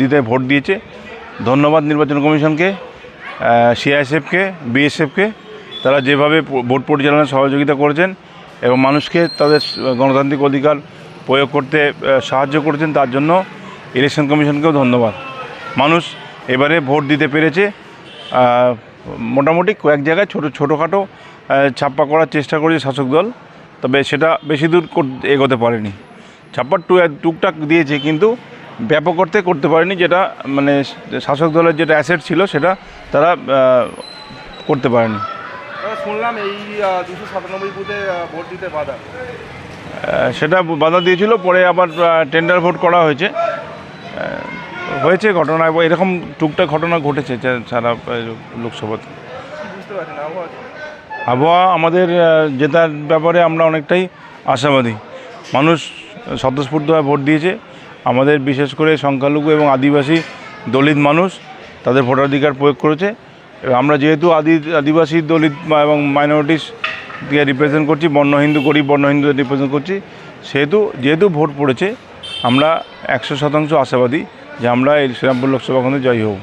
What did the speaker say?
দিতে ভোট দিয়েছে। ধন্যবাদ নির্বাচন কমিশনকে সিআইএসএফকে, বিএসএফকে, তারা যেভাবে ভোট পরিচালনায় সহযোগিতা করেছেন এবং মানুষকে তাদের গণতান্ত্রিক অধিকার প্রয়োগ করতে সাহায্য করেছেন, তার জন্য ইলেকশন কমিশনকেও ধন্যবাদ। মানুষ এবারে ভোট দিতে পেরেছে। মোটামুটি কয়েক জায়গায় ছোটো, ছোটোখাটো ছাপ্পা করার চেষ্টা করেছে শাসক দল, তবে সেটা বেশি দূর এগোতে পারেনি। ছাপ্পা টু, টুকটাক দিয়েছে, কিন্তু ব্যাপক অর্থে করতে পারেনি যেটা মানে শাসক দলের যেটা অ্যাসেট ছিল সেটা তারা করতে পারেনি। শুনলাম এই দুশো সাতানব্বই বুথে ভোট দিতে বাধা। সেটা বাধা দিয়েছিল পরে আবার টেন্ডার ভোট করা হয়েছে। হয়েছে ঘটনা এবং এরকম টুকটাক ঘটনা ঘটেছে সারা লোকসভাতে। আবহাওয়া আমাদের জেতার ব্যাপারে আমরা অনেকটাই আশাবাদী। মানুষ স্বতঃস্ফূর্তভাবে ভোট দিয়েছে। আমাদের বিশেষ করে সংখ্যালঘু এবং আদিবাসী দলিত মানুষ তাদের ভোটাধিকার প্রয়োগ করেছে। আমরা যেহেতু আদি, আদিবাসী দলিত এবং মাইনরিটিস দিয়ে রিপ্রেজেন্ট করছি বর্ণ হিন্দু, গরিব বর্ণ হিন্দুদের রিপ্রেজেন্ট করছি, সেহেতু, যেহেতু ভোট পড়েছে, আমরা একশো শতাংশ আশাবাদী যে আমরা এই শ্রীরামপুর লোকসভা কেন্দ্রে জয়ী হব।